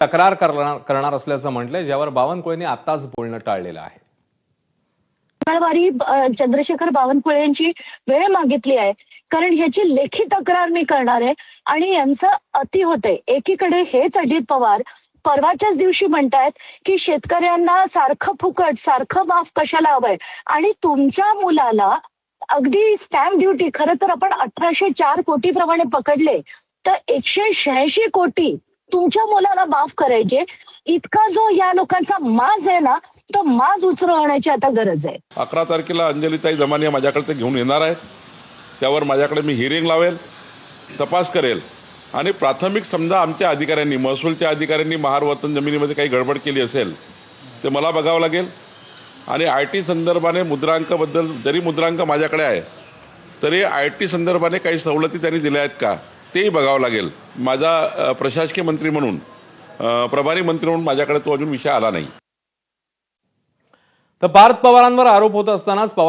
तक्रार करणार करणार असल्याचं म्हटलंय ज्यावर बावनकुळेंनी आताच बोलणं टाळलेलं आहे. मंगळवारी चंद्रशेखर बावनकुळे यांची वेळ मागितली आहे कारण ह्याची लेखी तक्रार मी करणार आहे आणि यांचं अति होतंय. एकीकडे हेच अजित पवार परवाच्याच दिवशी म्हणतायत की शेतकऱ्यांना सारखं फुकट सारखं माफ कशाला हवंय? आणि तुमच्या मुलाला अगदी स्टॅम्प ड्युटी खरं तर आपण अठराशे चार कोटी प्रमाणे पकडले तर एकशे शहाऐंशी कोटी तुमच्या मुलाला माफ करायचे. इतका जो या लोकांचा माज आहे ना तो माज उचलवण्याची आता गरज आहे. अकरा तारखेला अंजलीताई जमानिया माझ्याकडे ते घेऊन येणार आहेत. त्यावर माझ्याकडे मी हिअरिंग लावेल तपास करेल. आणि प्राथमिक समजा आमच्या अधिकाऱ्यांनी महसूलच्या अधिकाऱ्यांनी महार वतन जमिनीमध्ये काही गडबड केली असेल ते मला बघावं लागेल. आणि आय टी संदर्भाने मुद्रांकाबद्दल जरी मुद्रांक माझ्याकडे आहे तरी आय टी संदर्भाने काही सवलती त्यांनी दिल्या आहेत का? तेही बघावं लागेल. माझा प्रशासकीय मंत्री म्हणून प्रभारी मंत्री म्हणून माझ्याकडे तो अजून विषय आला नाही. तर पार्थ पवारांवर आरोप होत असतानाच पवार